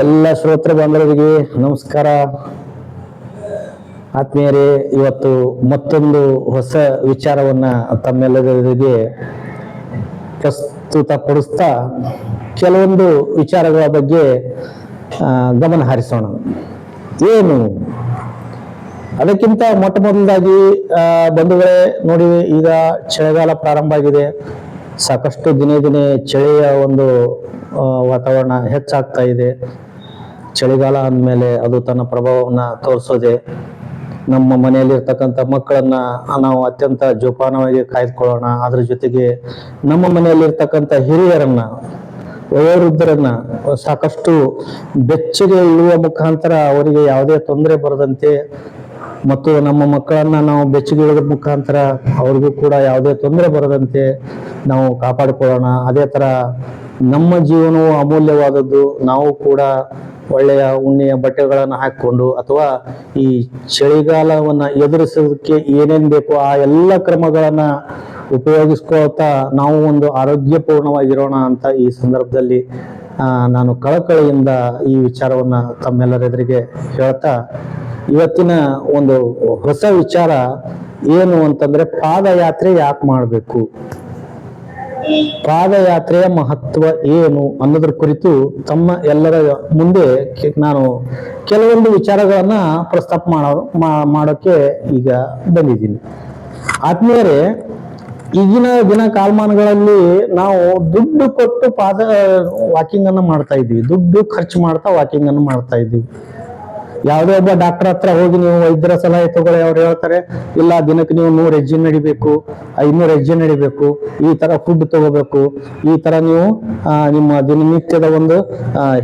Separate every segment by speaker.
Speaker 1: ಎಲ್ಲ ಶ್ರೋತೃ ಬಾಂಧವರಿಗೆ ನಮಸ್ಕಾರ. ಆತ್ಮೀಯರೇ, ಇವತ್ತು ಮತ್ತೊಂದು ಹೊಸ ವಿಚಾರವನ್ನ ತಮ್ಮೆಲ್ಲರಿಗೆ ಪ್ರಸ್ತುತಪಡಿಸ್ತಾ ಕೆಲವೊಂದು ವಿಚಾರಗಳ ಬಗ್ಗೆ ಗಮನ ಹರಿಸೋಣ. ಏನು? ಅದಕ್ಕಿಂತ ಮೊಟ್ಟ ಮೊದಲಾಗಿ ಬಂಧುಗಳೇ, ನೋಡಿ, ಈಗ ಚಳಿಗಾಲ ಪ್ರಾರಂಭ ಆಗಿದೆ. ಸಾಕಷ್ಟು ದಿನೇ ದಿನೇ ಚಳಿಯ ಒಂದು ವಾತಾವರಣ ಹೆಚ್ಚಾಗ್ತಾ ಇದೆ. ಚಳಿಗಾಲ ಅಂದಮೇಲೆ ಅದು ತನ್ನ ಪ್ರಭಾವವನ್ನು ತೋರಿಸೋದೆ. ನಮ್ಮ ಮನೆಯಲ್ಲಿರ್ತಕ್ಕಂಥ ಮಕ್ಕಳನ್ನ ನಾವು ಅತ್ಯಂತ ಜೋಪಾನವಾಗಿ ಕಾಯ್ದುಕೊಳ್ಳೋಣ. ಅದ್ರ ಜೊತೆಗೆ ನಮ್ಮ ಮನೆಯಲ್ಲಿರ್ತಕ್ಕಂಥ ಹಿರಿಯರನ್ನ, ವಯೋವೃದ್ಧರನ್ನ ಸಾಕಷ್ಟು ಬೆಚ್ಚಗೆ ಇಳುವ ಮುಖಾಂತರ ಅವರಿಗೆ ಯಾವುದೇ ತೊಂದರೆ ಬರದಂತೆ ಮತ್ತು ನಮ್ಮ ಮಕ್ಕಳನ್ನ ನಾವು ಬೆಚ್ಚಗೆ ಇಳಿದ ಮುಖಾಂತರ ಅವ್ರಿಗೂ ಕೂಡ ಯಾವುದೇ ತೊಂದರೆ ಬರದಂತೆ ನಾವು ಕಾಪಾಡಿಕೊಳ್ಳೋಣ. ಅದೇ ತರ ನಮ್ಮ ಜೀವನವು ಅಮೂಲ್ಯವಾದದ್ದು. ನಾವು ಕೂಡ ಒಳ್ಳೆಯ ಉಣ್ಣೆಯ ಬಟ್ಟೆಗಳನ್ನು ಹಾಕಿಕೊಂಡು ಅಥವಾ ಈ ಚಳಿಗಾಲವನ್ನು ಎದುರಿಸೋದಕ್ಕೆ ಏನೇನ್ ಬೇಕೋ ಆ ಎಲ್ಲ ಕ್ರಮಗಳನ್ನ ಉಪಯೋಗಿಸ್ಕೊಳ್ತಾ ನಾವು ಒಂದು ಆರೋಗ್ಯಪೂರ್ಣವಾಗಿರೋಣ ಅಂತ ಈ ಸಂದರ್ಭದಲ್ಲಿ ನಾನು ಕಳಕಳಿಯಿಂದ ಈ ವಿಚಾರವನ್ನ ತಮ್ಮೆಲ್ಲರೆದುರಿಗೆ ಹೇಳ್ತಾ ಇವತ್ತಿನ ಒಂದು ಹೊಸ ವಿಚಾರ ಏನು ಅಂತಂದ್ರೆ ಪಾದಯಾತ್ರೆ ಯಾಕೆ ಮಾಡಬೇಕು? ಪಾದಯಾತ್ರೆಯ ಮಹತ್ವ ಏನು ಅನ್ನೋದ್ರ ಕುರಿತು ತಮ್ಮ ಎಲ್ಲರ ಮುಂದೆ ನಾನು ಕೆಲವೊಂದು ವಿಚಾರಗಳನ್ನ ಪ್ರಸ್ತಾಪ ಮಾಡೋ, ಮಾ- ಮಾಡೋಕೆ ಈಗ ಬಂದಿದ್ದೀನಿ. ಆತ್ಮೀಯರೇ, ಈಗಿನ ದಿನ ಕಾಲಮಾನಗಳಲ್ಲಿ ನಾವು ದುಡ್ಡು ಕೊಟ್ಟು ಪಾದ ವಾಕಿಂಗ್ ಅನ್ನ ಮಾಡ್ತಾ ಇದ್ವಿ ದುಡ್ಡು ಖರ್ಚು ಮಾಡ್ತಾ ವಾಕಿಂಗ್ ಅನ್ನು ಮಾಡ್ತಾ ಇದ್ವಿ ಯಾವುದೇ ಒಬ್ಬ ಡಾಕ್ಟರ್ ಹತ್ರ ಹೋಗಿ ನೀವು ವೈದ್ಯರ ಸಲಹೆ ತಗೊಳ್ಳಿ, ಅವ್ರು ಹೇಳ್ತಾರೆ, ಇಲ್ಲ, ದಿನಕ್ಕೆ ನೀವು ನೂರು ಹೆಜ್ಜೆ ನಡಿಬೇಕು, ಐನೂರು ಹೆಜ್ಜೆ ನಡಿಬೇಕು, ಈ ತರ ಫುಡ್ ತಗೋಬೇಕು, ಈ ತರ ನೀವು ನಿಮ್ಮ ದಿನನಿತ್ಯದ ಒಂದು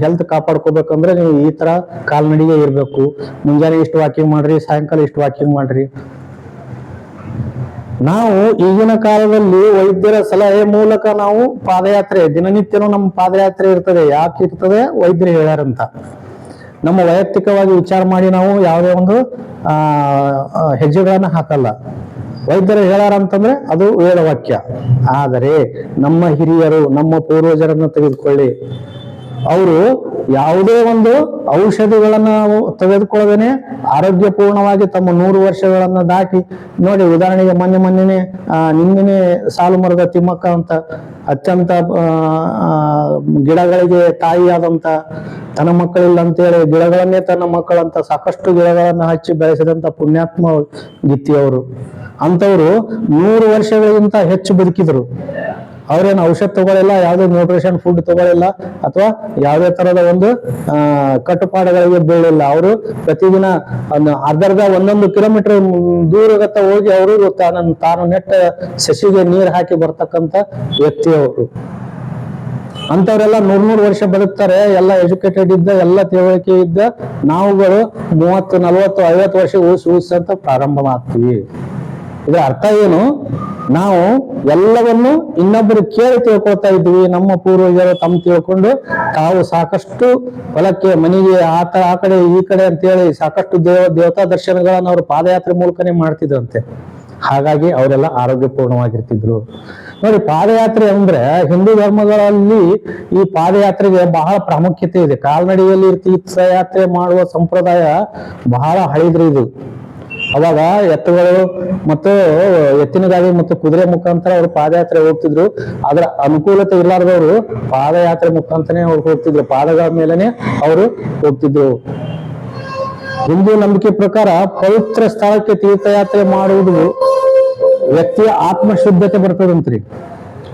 Speaker 1: ಹೆಲ್ತ್ ಕಾಪಾಡ್ಕೋಬೇಕಂದ್ರೆ ನೀವು ಈ ತರ ಕಾಲ್ನಡಿಗೆ ಇರಬೇಕು. ಮುಂಜಾನೆ ಇಷ್ಟು ವಾಕಿಂಗ್ ಮಾಡ್ರಿ, ಸಾಯಂಕಾಲ ಇಷ್ಟು ವಾಕಿಂಗ್ ಮಾಡ್ರಿ. ನಾವು ಈಗಿನ ಕಾಲದಲ್ಲಿ ವೈದ್ಯರ ಸಲಹೆ ಮೂಲಕ ನಾವು ಪಾದಯಾತ್ರೆ, ದಿನನಿತ್ಯನೂ ನಮ್ಮ ಪಾದಯಾತ್ರೆ ಇರ್ತದೆ. ಯಾಕೆ ಇರ್ತದೆ? ವೈದ್ಯರು ಹೇಳ್ಯಾರಂತ. ನಮ್ಮ ವೈಯಕ್ತಿಕವಾಗಿ ವಿಚಾರ ಮಾಡಿ ನಾವು ಯಾವುದೇ ಒಂದು ಹೆಜ್ಜೆಗಳನ್ನ ಹಾಕಲ್ಲ. ವೈದ್ಯರು ಹೇಳಾರ ಅಂತಂದ್ರೆ ಅದು ವೇದವಾಕ್ಯ. ಆದರೆ ನಮ್ಮ ಹಿರಿಯರು, ನಮ್ಮ ಪೂರ್ವಜರನ್ನು ತೆಗೆದುಕೊಳ್ಳಿ. ಅವರು ಯಾವುದೇ ಒಂದು ಔಷಧಿಗಳನ್ನ ತೆಗೆದುಕೊಳ್ಳದೇನೆ ಆರೋಗ್ಯಪೂರ್ಣವಾಗಿ ತಮ್ಮ ನೂರು ವರ್ಷಗಳನ್ನ ದಾಟಿ, ನೋಡಿ ಉದಾಹರಣೆಗೆ ಮೊನ್ನೆ ಮೊನ್ನೆನೆ ನಿನ್ನೆನೆ ಸಾಲು ಮರದ ತಿಮ್ಮಕ್ಕ ಅಂತ ಅತ್ಯಂತ ಗಿಡಗಳಿಗೆ ತಾಯಿಯಾದಂತ ತನ್ನ ಮಕ್ಕಳಿಲ್ಲ ಅಂತೇಳಿ ಗಿಡಗಳನ್ನೇ ತನ್ನ ಮಕ್ಕಳಂತ ಸಾಕಷ್ಟು ಗಿಡಗಳನ್ನ ಹಚ್ಚಿ ಬೆಳೆಸಿದಂತ ಪುಣ್ಯಾತ್ಮ ಗಿತ್ತಿಯವರು. ಅಂತವರು ನೂರು ವರ್ಷಗಳಿಗಿಂತ ಹೆಚ್ಚು ಬದುಕಿದ್ರು. ಅವ್ರೇನು ಔಷಧ ತಗೊಳ್ಳಿಲ್ಲ, ಯಾವುದೇ ನ್ಯೂಟ್ರಿಷನ್ ಫುಡ್ ತಗೊಳ್ಳಿಲ್ಲ, ಅಥವಾ ಯಾವುದೇ ತರದ ಒಂದು ಕಟ್ಟುಪಾಡುಗಳಿಗೆ ಬೀಳಿಲ್ಲ ಅವರು ಪ್ರತಿದಿನ ಅರ್ಧರ್ಧ, ಒಂದೊಂದು ಕಿಲೋಮೀಟರ್ ದೂರಗತ್ತ ಹೋಗಿ ಅವರು ತಾನು ತಾನು ನೆಟ್ಟ ಸಸಿಗೆ ನೀರು ಹಾಕಿ ಬರ್ತಕ್ಕಂಥ ವ್ಯಕ್ತಿ ಅವರು. ಅಂತವರೆಲ್ಲ ನೂರ್ ನೂರು ವರ್ಷ ಬದುಕ್ತಾರೆ, ಎಲ್ಲ ಎಜುಕೇಟೆಡ್ ಇದ್ದ, ಎಲ್ಲ ತಿಳುವಳಿಕೆ ಇದ್ದ, ನಾವುಗಳು ಮೂವತ್ತು, ನಲವತ್ತು, ಐವತ್ತು ವರ್ಷ ಊಸ್ ಊಸ್ ಅಂತ ಪ್ರಾರಂಭ ಮಾಡ್ತೀವಿ. ಇದರ ಅರ್ಥ ಏನು? ನಾವು ಎಲ್ಲವನ್ನು ಇನ್ನೊಬ್ಬರು ಕೇಳಿ ತಿಳ್ಕೊಳ್ತಾ ಇದ್ವಿ ನಮ್ಮ ಪೂರ್ವಜರು ತಮ್ಮ ತಿಳ್ಕೊಂಡು ತಾವು ಸಾಕಷ್ಟು ಹೊಲಕ್ಕೆ, ಮನೆಗೆ, ಆ ತರ ಆ ಕಡೆ, ಈ ಕಡೆ ಅಂತೇಳಿ ಸಾಕಷ್ಟು ದೇವ, ದೇವತಾ ದರ್ಶನಗಳನ್ನು ಅವರು ಪಾದಯಾತ್ರೆ ಮೂಲಕನೇ ಮಾಡ್ತಿದ್ರಂತೆ. ಹಾಗಾಗಿ ಅವರೆಲ್ಲ ಆರೋಗ್ಯಪೂರ್ಣವಾಗಿರ್ತಿದ್ರು. ನೋಡಿ, ಪಾದಯಾತ್ರೆ ಅಂದ್ರೆ ಹಿಂದೂ ಧರ್ಮಗಳಲ್ಲಿ ಈ ಪಾದಯಾತ್ರೆಗೆ ಬಹಳ ಪ್ರಾಮುಖ್ಯತೆ ಇದೆ. ಕಾಲ್ನಡಿಯಲ್ಲಿ ತೀರ್ಥಯಾತ್ರೆ ಮಾಡುವ ಸಂಪ್ರದಾಯ ಬಹಳ ಹಳಿದ್ರಿ ಇದು ಅವಾಗ ಎತ್ತುಗಳು ಮತ್ತು ಎತ್ತಿನ ಗಾಡಿ ಮತ್ತು ಕುದುರೆ ಮುಖಾಂತರ ಅವರು ಪಾದಯಾತ್ರೆ ಹೋಗ್ತಿದ್ರು. ಅದರ ಅನುಕೂಲತೆ ಇರ್ಲಾರ್ದವರು ಪಾದಯಾತ್ರೆ ಮುಖಾಂತರನೇ ಅವ್ರು ಹೋಗ್ತಿದ್ರು. ಪಾದಗಳ ಮೇಲೆನೆ ಅವರು ಹೋಗ್ತಿದ್ರು. ಹಿಂದೂ ನಂಬಿಕೆ ಪ್ರಕಾರ ಪವಿತ್ರ ಸ್ಥಳಕ್ಕೆ ತೀರ್ಥಯಾತ್ರೆ ಮಾಡುವುದು ವ್ಯಕ್ತಿಯ ಆತ್ಮ ಶುದ್ಧತೆ ಬರ್ತದಂತ್ರಿ.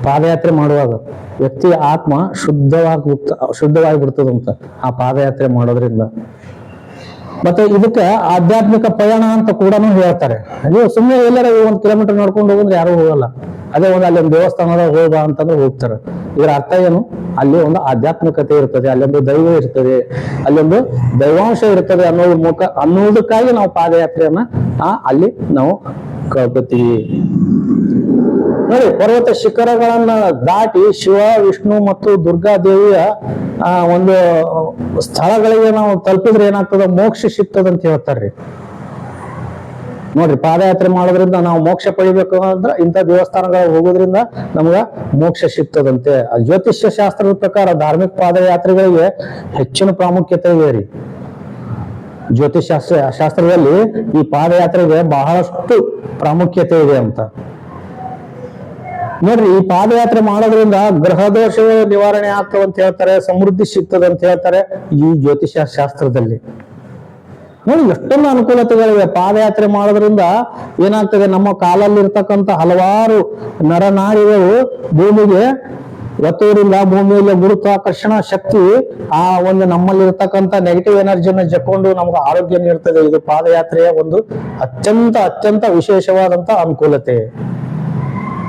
Speaker 1: ಪಾದಯಾತ್ರೆ ಮಾಡುವಾಗ ವ್ಯಕ್ತಿಯ ಆತ್ಮ ಶುದ್ಧವಾಗಿ ಶುದ್ಧವಾಗಿ ಬಿಡ್ತದಂತ ಆ ಪಾದಯಾತ್ರೆ ಮಾಡೋದ್ರಿಂದ. ಮತ್ತೆ ಇದಕ್ಕೆ ಆಧ್ಯಾತ್ಮಿಕ ಪಯಣ ಅಂತ ಕೂಡ ಹೇಳ್ತಾರೆ. ನೀವು ಸುಮ್ಮನೆ ಎಲ್ಲರ ಒಂದು ಕಿಲೋಮೀಟರ್ ನೋಡ್ಕೊಂಡು ಹೋಗಂದ್ರೆ ಯಾರು ಹೋಗಲ್ಲ. ಅದೇ ಒಂದು ಅಲ್ಲಿ ಒಂದು ದೇವಸ್ಥಾನದ ಹೋಗ ಅಂತಂದ್ರೆ ಹೋಗ್ತಾರೆ. ಇದರ ಅರ್ಥ ಏನು? ಅಲ್ಲಿ ಒಂದು ಆಧ್ಯಾತ್ಮಿಕತೆ ಇರ್ತದೆ, ಅಲ್ಲೊಂದು ದೈವ ಇರ್ತದೆ, ಅಲ್ಲೊಂದು ದೈವಾಂಶ ಇರ್ತದೆ ಅನ್ನೋದ್ರ ಮುಖ ಅನ್ನೋದಕ್ಕಾಗಿ ನಾವು ಪಾದಯಾತ್ರೆಯನ್ನ, ಆ, ಅಲ್ಲಿ ನಾವು ಕಳ್ಕೊತೀವಿ. ನೋಡಿ, ಪರ್ವತ ಶಿಖರಗಳನ್ನ ದಾಟಿ ಶಿವ, ವಿಷ್ಣು ಮತ್ತು ದುರ್ಗಾ ದೇವಿಯ ಒಂದು ಸ್ಥಳಗಳಿಗೆ ನಾವು ತಲುಪಿದ್ರೆ ಏನಾಗ್ತದ? ಮೋಕ್ಷ ಸಿಗ್ತದ ಅಂತ ಹೇಳ್ತಾರ್ರಿ. ನೋಡ್ರಿ, ಪಾದಯಾತ್ರೆ ಮಾಡೋದ್ರಿಂದ ನಾವು ಮೋಕ್ಷ ಪಡಿಬೇಕು ಅಂದ್ರೆ ಇಂಥ ದೇವಸ್ಥಾನಗಳಿಗೆ ಹೋಗೋದ್ರಿಂದ ನಮ್ಗ ಮೋಕ್ಷ ಸಿಗ್ತದಂತೆ. ಜ್ಯೋತಿಷ್ಯ ಶಾಸ್ತ್ರದ ಪ್ರಕಾರ ಧಾರ್ಮಿಕ ಪಾದಯಾತ್ರೆಗಳಿಗೆ ಹೆಚ್ಚಿನ ಪ್ರಾಮುಖ್ಯತೆ ಇದೆ ರೀ. ಜ್ಯೋತಿಷ್ ಶಾಸ್ತ್ರ, ಶಾಸ್ತ್ರದಲ್ಲಿ ಈ ಪಾದಯಾತ್ರೆಗೆ ಬಹಳಷ್ಟು ಪ್ರಾಮುಖ್ಯತೆ ಇದೆ ಅಂತ. ನೋಡ್ರಿ, ಈ ಪಾದಯಾತ್ರೆ ಮಾಡೋದ್ರಿಂದ ಗ್ರಹ ದೋಷಗಳು ನಿವಾರಣೆ ಆಗ್ತವೆ ಅಂತ ಹೇಳ್ತಾರೆ, ಸಮೃದ್ಧಿ ಸಿಗ್ತದೆ ಅಂತ ಹೇಳ್ತಾರೆ ಈ ಜ್ಯೋತಿಷ ಶಾಸ್ತ್ರದಲ್ಲಿ. ನೋಡಿ, ಎಷ್ಟೊಂದು ಅನುಕೂಲತೆಗಳಿವೆ. ಪಾದಯಾತ್ರೆ ಮಾಡೋದ್ರಿಂದ ಏನಾಗ್ತದೆ, ನಮ್ಮ ಕಾಲಲ್ಲಿರ್ತಕ್ಕಂಥ ಹಲವಾರು ನರನಾರಿಗಳು ಭೂಮಿಗೆ ಒತ್ತೂರಿಂದ ಭೂಮಿಯಲ್ಲಿ ಗುರುತ್ವಾಕರ್ಷಣ ಶಕ್ತಿ ಆ ಒಂದು ನಮ್ಮಲ್ಲಿರ್ತಕ್ಕಂಥ ನೆಗೆಟಿವ್ ಎನರ್ಜಿಯನ್ನು ಜಕ್ಕೊಂಡು ನಮ್ಗೆ ಆರೋಗ್ಯ ನೀಡ್ತದೆ. ಇದು ಪಾದಯಾತ್ರೆಯ ಒಂದು ಅತ್ಯಂತ ಅತ್ಯಂತ ವಿಶೇಷವಾದಂತ ಅನುಕೂಲತೆ.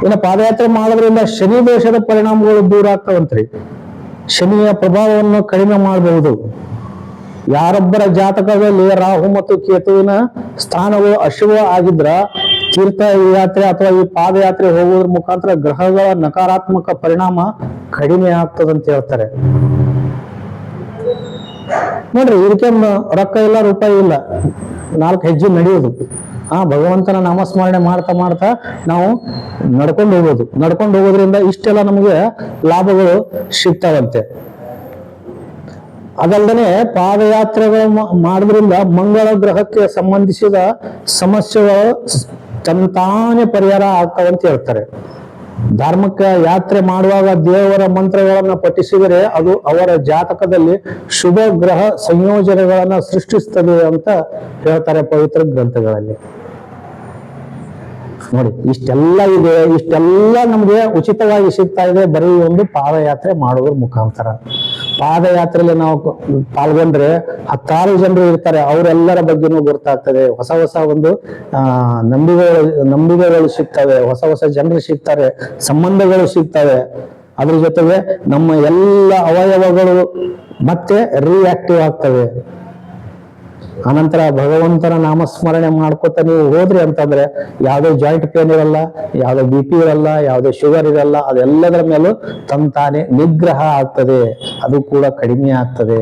Speaker 1: ಇನ್ನು ಪಾದಯಾತ್ರೆ ಮಾಡೋದ್ರಿಂದ ಶನಿ ದೋಷದ ಪರಿಣಾಮಗಳು ದೂರ ಆಗ್ತಾವಂತ್ರಿ. ಶನಿಯ ಪ್ರಭಾವವನ್ನು ಕಡಿಮೆ ಮಾಡಬಹುದು. ಯಾರೊಬ್ಬರ ಜಾತಕದಲ್ಲಿ ರಾಹು ಮತ್ತು ಕೇತುವಿನ ಸ್ಥಾನಗಳು ಅಶುಭ ಆಗಿದ್ರ ತೀರ್ಥ ಯಾತ್ರೆ ಅಥವಾ ಈ ಪಾದಯಾತ್ರೆ ಹೋಗೋದ್ರ ಮುಖಾಂತರ ಗ್ರಹಗಳ ನಕಾರಾತ್ಮಕ ಪರಿಣಾಮ ಕಡಿಮೆ ಆಗ್ತದಂತ ಹೇಳ್ತಾರೆ. ನೋಡ್ರಿ, ಇದಕ್ಕೆ ರೊಕ್ಕ ಇಲ್ಲ, ರೂಪಾಯಿ ಇಲ್ಲ. ನಾಲ್ಕು ಹೆಜ್ಜೆ ನಡೆಯೋದು ಆ ಭಗವಂತನ ನಾಮಸ್ಮರಣೆ ಮಾಡ್ತಾ ಮಾಡ್ತಾ ನಾವು ನಡ್ಕೊಂಡು ಹೋಗೋದು. ನಡ್ಕೊಂಡು ಹೋಗೋದ್ರಿಂದ ಇಷ್ಟೆಲ್ಲ ನಮಗೆ ಲಾಭಗಳು ಸಿಗ್ತಾವಂತೆ. ಅದಲ್ಲದೆ ಪಾದಯಾತ್ರೆಗಳು ಮಾಡೋದ್ರಿಂದ ಮಂಗಳ ಗ್ರಹಕ್ಕೆ ಸಂಬಂಧಿಸಿದ ಸಮಸ್ಯೆಗಳು ತಂತಾನೆ ಪರಿಹಾರ ಆಗ್ತಾವಂತ ಹೇಳ್ತಾರೆ. ಧಾರ್ಮಿಕ ಯಾತ್ರೆ ಮಾಡುವಾಗ ದೇವರ ಮಂತ್ರಗಳನ್ನ ಪಠಿಸಿದರೆ ಅದು ಅವರ ಜಾತಕದಲ್ಲಿ ಶುಭ ಗ್ರಹ ಸಂಯೋಜನೆಗಳನ್ನ ಸೃಷ್ಟಿಸ್ತದೆ ಅಂತ ಹೇಳ್ತಾರೆ ಪವಿತ್ರ ಗ್ರಂಥಗಳಲ್ಲಿ. ನೋಡಿ, ಇಷ್ಟೆಲ್ಲ ಇದೆ, ಇಷ್ಟೆಲ್ಲ ನಮ್ಗೆ ಉಚಿತವಾಗಿ ಸಿಗ್ತಾ ಇದೆ, ಬರೀ ಒಂದು ಪಾದಯಾತ್ರೆ ಮಾಡೋದ್ರ ಮುಖಾಂತರ. ಪಾದಯಾತ್ರೆಯಲ್ಲಿ ನಾವು ಪಾಲ್ಗೊಂಡ್ರೆ ಹತ್ತಾರು ಜನರು ಇರ್ತಾರೆ. ಅವರೆಲ್ಲರ ಬಗ್ಗೆನೂ ಗೊತ್ತಾಗ್ತದೆ. ಹೊಸ ಹೊಸ ಒಂದು ನಂಬಿಕೆಗಳು ನಂಬಿಕೆಗಳು ಸಿಗ್ತವೆ. ಹೊಸ ಹೊಸ ಜನರು ಸಿಗ್ತಾರೆ. ಸಂಬಂಧಗಳು ಸಿಗ್ತವೆ. ಅದ್ರ ಜೊತೆಗೆ ನಮ್ಮ ಎಲ್ಲ ಅವಯವಗಳು ಮತ್ತೆ ರಿಯಾಕ್ಟಿವ್ ಆಗ್ತವೆ. ಅನಂತರ ಭಗವಂತನ ನಾಮಸ್ಮರಣೆ ಮಾಡ್ಕೊತ ನೀವು ಹೋದ್ರಿ ಅಂತಂದ್ರೆ ಯಾವುದೇ ಜಾಯಿಂಟ್ ಪೇನ್ ಇರಲ್ಲ, ಯಾವುದೇ ಬಿ ಪಿ ಇರಲ್ಲ, ಯಾವುದೇ ಶುಗರ್ ಇರಲ್ಲ, ಅದೆಲ್ಲದರ ಮೇಲೂ ತಂತಾನೆ ನಿಗ್ರಹ ಆಗ್ತದೆ. ಅದು ಕೂಡ ಕಡಿಮೆ ಆಗ್ತದೆ.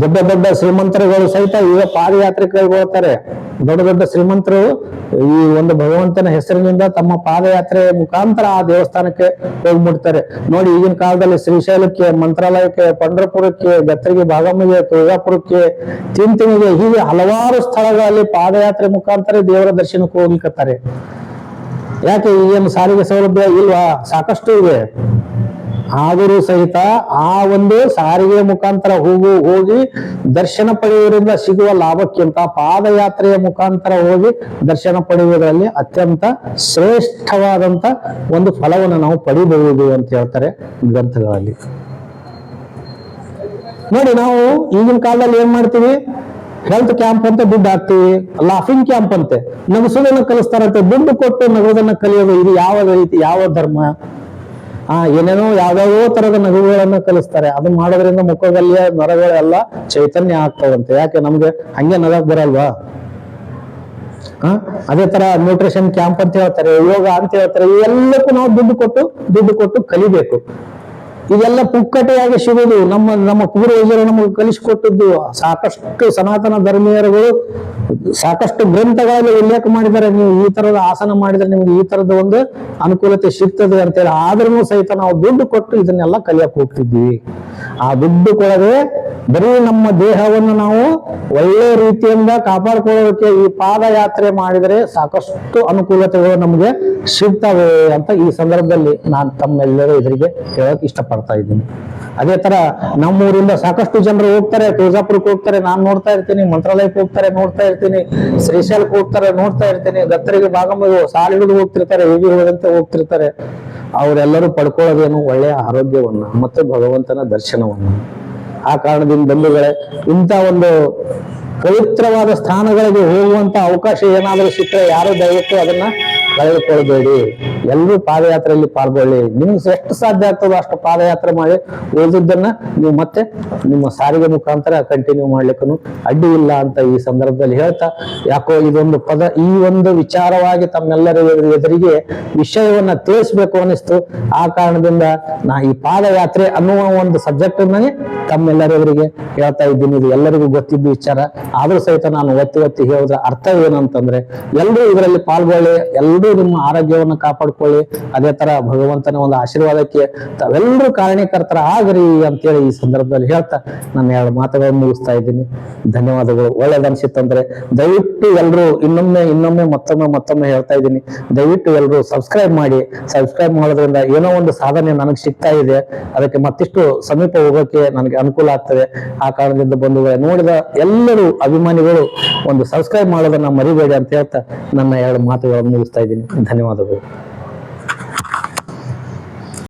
Speaker 1: ದೊಡ್ಡ ದೊಡ್ಡ ಶ್ರೀಮಂತರುಗಳು ಸಹಿತ ಈಗ ಪಾದಯಾತ್ರೆ ಕೈಗೊಳ್ತಾರೆ ದೊಡ್ಡ ದೊಡ್ಡ ಶ್ರೀಮಂತರು ಈ ಒಂದು ಭಗವಂತನ ಹೆಸರಿನಿಂದ ತಮ್ಮ ಪಾದಯಾತ್ರೆ ಮುಖಾಂತರ ಆ ದೇವಸ್ಥಾನಕ್ಕೆ ಹೋಗ್ಬಿಡ್ತಾರೆ. ನೋಡಿ ಈಗಿನ ಕಾಲದಲ್ಲಿ ಶ್ರೀಶೈಲಕ್ಕೆ, ಮಂತ್ರಾಲಯಕ್ಕೆ, ಪಂಡ್ರಪುರಕ್ಕೆ ಗತ್ತರಿಗೆ ಬಾಗಮ್ಮಿಗೆ ತುಳಜಾಪುರಕ್ಕೆ ತಿಂತಿನಿಗೆ ಹೀಗೆ ಹಲವಾರು ಸ್ಥಳಗಳಲ್ಲಿ ಪಾದಯಾತ್ರೆ ಮುಖಾಂತರ ದೇವರ ದರ್ಶನಕ್ಕೆ ಹೋಗ್ಲಿಕ್ಕತ್ತಾರೆ ಯಾಕೆ ಈಗೇನು ಸಾರಿಗೆ ಸೌಲಭ್ಯ ಇಲ್ವಾ? ಸಾಕಷ್ಟು ಇದೆ. ಆದರೂ ಸಹಿತ ಆ ಒಂದು ಸಾರಿಗೆ ಮುಖಾಂತರ ಹೋಗು ಹೋಗಿ ದರ್ಶನ ಪಡೆಯುವುದರಿಂದ ಸಿಗುವ ಲಾಭಕ್ಕಿಂತ ಪಾದಯಾತ್ರೆಯ ಮುಖಾಂತರ ಹೋಗಿ ದರ್ಶನ ಪಡೆಯುವುದರಲ್ಲಿ ಅತ್ಯಂತ ಶ್ರೇಷ್ಠವಾದಂತ ಒಂದು ಫಲವನ್ನು ನಾವು ಪಡೆಯಬಹುದು ಅಂತ ಹೇಳ್ತಾರೆ ಗ್ರಂಥಗಳಲ್ಲಿ. ನೋಡಿ ನಾವು ಈಗಿನ ಕಾಲದಲ್ಲಿ ಏನ್ ಮಾಡ್ತೀವಿ? ಹೆಲ್ತ್ ಕ್ಯಾಂಪ್ ಅಂತ ದುಡ್ಡು ಹಾಕ್ತೀವಿ ಲಾಫಿಂಗ್ ಕ್ಯಾಂಪ್ ಅಂತೆ. ನಗಿಸೋದನ್ನ ಕಲಿಸ್ತಾರಂತೆ. ದುಡ್ಡು ಕೊಟ್ಟು ನಗೋದನ್ನ ಕಲಿಯೋದು ಇದು ಯಾವ ರೀತಿ ಯಾವ ಧರ್ಮ? ಆ ಏನೇನೋ ಯಾವ್ಯಾವೋ ತರದ ನಗುಗಳನ್ನ ಕಲಿಸ್ತಾರೆ. ಅದನ್ನ ಮಾಡೋದ್ರಿಂದ ಮುಖದಲ್ಲಿಯ ನರಗಳೆಲ್ಲ ಚೈತನ್ಯ ಆಗ್ತಾವಂತೆ. ಯಾಕೆ? ನಮ್ಗೆ ಹಂಗೆ ನಗಕ್ ಬರಲ್ವಾ? ಅದೇ ತರ ನ್ಯೂಟ್ರಿಷನ್ ಕ್ಯಾಂಪ್ ಅಂತ ಹೇಳ್ತಾರೆ, ಯೋಗ ಅಂತ ಹೇಳ್ತಾರೆ ಎಲ್ಲಕ್ಕೂ ನಾವು ದುಡ್ಡು ಕೊಟ್ಟು ದುಡ್ಡು ಕೊಟ್ಟು ಕಲಿಬೇಕು. ಇದೆಲ್ಲ ಪುಕ್ಕಟೆಯಾಗಿ ಸಿಗೋದು ನಮ್ಮ ನಮ್ಮ ಪೂರ್ವಜರು ನಮಗೆ ಕಲಿಸಿಕೊಟ್ಟದ್ದು. ಸಾಕಷ್ಟು ಸನಾತನ ಧರ್ಮೀಯರುಗಳು ಸಾಕಷ್ಟು ಗ್ರಂಥಗಳಲ್ಲಿ ಉಲ್ಲೇಖ ಮಾಡಿದರೆ ನೀವು ಈ ತರದ ಆಸನ ಮಾಡಿದ್ರೆ ನಿಮ್ಗೆ ಈ ತರದ ಒಂದು ಅನುಕೂಲತೆ ಸಿಗ್ತದೆ ಅಂತೇಳಿ. ಆದ್ರೂ ಸಹಿತ ನಾವು ದುಡ್ಡು ಕೊಟ್ಟು ಇದನ್ನೆಲ್ಲ ಕಲಿಯಕ್ ಹೋಗ್ತಿದ್ವಿ ಆ ದುಡ್ಡು ಕೊಡದೆ ಬರೀ ನಮ್ಮ ದೇಹವನ್ನು ನಾವು ಒಳ್ಳೆ ರೀತಿಯಿಂದ ಕಾಪಾಡ್ಕೊಳ್ಳೋದಕ್ಕೆ ಈ ಪಾದಯಾತ್ರೆ ಮಾಡಿದರೆ ಸಾಕಷ್ಟು ಅನುಕೂಲತೆಗಳು ನಮಗೆ ಸಿಗ್ತವೆ ಅಂತ ಈ ಸಂದರ್ಭದಲ್ಲಿ ನಾನು ತಮ್ಮೆಲ್ಲರೂ ಎದುರಿಗೆ ಹೇಳಕ್ ಇಷ್ಟಪಡ್ತಾ ಇದ್ದೀನಿ. ಅದೇ ತರ ನಮ್ಮೂರಿಂದ ಸಾಕಷ್ಟು ಜನರು ಹೋಗ್ತಾರೆ, ತುಳಜಾಪುರಕ್ಕೆ ಹೋಗ್ತಾರೆ, ನಾನು ನೋಡ್ತಾ ಇರ್ತೀನಿ, ಮಂತ್ರಾಲಯಕ್ಕೆ ಹೋಗ್ತಾರೆ, ನೋಡ್ತಾ ಇರ್ತೀನಿ, ಶ್ರೀಶೈಲಕ್ಕೆ ಹೋಗ್ತಾರೆ, ನೋಡ್ತಾ ಇರ್ತೀನಿ, ದತ್ತರಿಗೆ ಭಾಗಮಗ ಸಾಲಿಗಳು ಹೋಗ್ತಿರ್ತಾರೆ ಹೇಗೆ ಹೋದಂತೆ ಹೋಗ್ತಿರ್ತಾರೆ. ಅವರೆಲ್ಲರೂ ಪಡ್ಕೊಳ್ಳೋದೇನು ಒಳ್ಳೆಯ ಆರೋಗ್ಯವನ್ನ ಮತ್ತೆ ಭಗವಂತನ ದರ್ಶನವನ್ನ. ಆ ಕಾರಣದಿಂದ ಬಂಧುಗಳೇ, ಇಂಥ ಒಂದು ಪವಿತ್ರವಾದ ಸ್ಥಾನಗಳಿಗೆ ಹೋಗುವಂತ ಅವಕಾಶ ಏನಾದರೂ ಸಿಕ್ಕರೆ ಯಾರು ದಯವಿಟ್ಟು ಅದನ್ನ ಕಳೆದುಕೊಳ್ಬೇಡಿ ಎಲ್ಲರೂ ಪಾದಯಾತ್ರೆಯಲ್ಲಿ ಪಾಲ್ಗೊಳ್ಳಿ. ನಿಮ್ಗೆ ಎಷ್ಟು ಸಾಧ್ಯ ಆಗ್ತದೋ ಅಷ್ಟು ಪಾದಯಾತ್ರೆ ಮಾಡಿ ಉಳಿದಿದ್ದನ್ನ ನೀವು ಮತ್ತೆ ನಿಮ್ಮ ಸಾರಿಗೆ ಮುಖಾಂತರ ಕಂಟಿನ್ಯೂ ಮಾಡ್ಲಿಕ್ಕೂ ಅಡ್ಡಿ ಇಲ್ಲ ಅಂತ ಈ ಸಂದರ್ಭದಲ್ಲಿ ಹೇಳ್ತಾ, ಯಾಕೋ ಇದೊಂದು ಪದ, ಈ ಒಂದು ವಿಚಾರವಾಗಿ ತಮ್ಮೆಲ್ಲರ ಎದುರು- ಎದುರಿಗೆ ವಿಷಯವನ್ನ ತಿಳಿಸ್ಬೇಕು ಅನಿಸ್ತು ಆ ಕಾರಣದಿಂದ ನಾ ಈ ಪಾದಯಾತ್ರೆ ಅನ್ನುವ ಒಂದು ಸಬ್ಜೆಕ್ಟ್ ತಮ್ಮೆಲ್ಲರೆವರಿಗೆ ಹೇಳ್ತಾ ಇದ್ದೀನಿ. ಇದು ಎಲ್ಲರಿಗೂ ಗೊತ್ತಿದ್ದ ವಿಚಾರ. ಆದ್ರೂ ಸಹಿತ ನಾನು ಒತ್ತಿ ಒತ್ತಿ ಹೇಳಿದ್ರ ಅರ್ಥ ಏನಂತಂದ್ರೆ ಎಲ್ಲರೂ ಇದರಲ್ಲಿ ಪಾಲ್ಗೊಳ್ಳಿ, ಎಲ್ಲರೂ ನಿಮ್ಮ ಆರೋಗ್ಯವನ್ನು ಕಾಪಾಡ್ಕೊಳ್ಳಿ. ಅದೇ ತರ ಭಗವಂತನ ಒಂದು ಆಶೀರ್ವಾದಕ್ಕೆ ತಾವೆಲ್ಲರೂ ಕಾರಣೀಕರ್ತರ ಆಗ್ರಿ ಅಂತೇಳಿ ಈ ಸಂದರ್ಭದಲ್ಲಿ ಹೇಳ್ತಾ ನನ್ನ ಎರಡು ಮಾತುಗಳನ್ನು ಮುಗಿಸ್ತಾ ಇದ್ದೀನಿ. ಧನ್ಯವಾದಗಳು. ಒಳ್ಳೇದನ್ಸಿತ್ತಂದ್ರೆ ದಯವಿಟ್ಟು ಎಲ್ಲರೂ ಇನ್ನೊಮ್ಮೆ ಇನ್ನೊಮ್ಮೆ ಮತ್ತೊಮ್ಮೆ ಮತ್ತೊಮ್ಮೆ ಹೇಳ್ತಾ ಇದ್ದೀನಿ. ದಯವಿಟ್ಟು ಎಲ್ಲರೂ ಸಬ್ಸ್ಕ್ರೈಬ್ ಮಾಡಿ. ಸಬ್ಸ್ಕ್ರೈಬ್ ಮಾಡೋದ್ರಿಂದ ಏನೋ ಒಂದು ಸಾಧನೆ ನನಗೆ ಸಿಗ್ತಾ ಇದೆ. ಅದಕ್ಕೆ ಮತ್ತಿಷ್ಟು ಸಮೀಪ ಹೋಗೋಕೆ ನನಗೆ ಅನುಕೂಲ ಆಗ್ತದೆ. ಆ ಕಾರಣದಿಂದ ಬಂಧುಗಳೇ, ನೋಡಿದ ಎಲ್ಲರೂ ಅಭಿಮಾನಿಗಳು ಒಂದು ಸಬ್ಸ್ಕ್ರೈಬ್ ಮಾಡೋದನ್ನ ಮರಿಬೇಡಿ ಅಂತ ಹೇಳ್ತಾ ನನ್ನ ಎರಡು ಮಾತುಗಳನ್ನು ಮುಗಿಸ್ತಾ ಇದ್ದೀನಿ. ಧನ್ಯವಾದಗಳು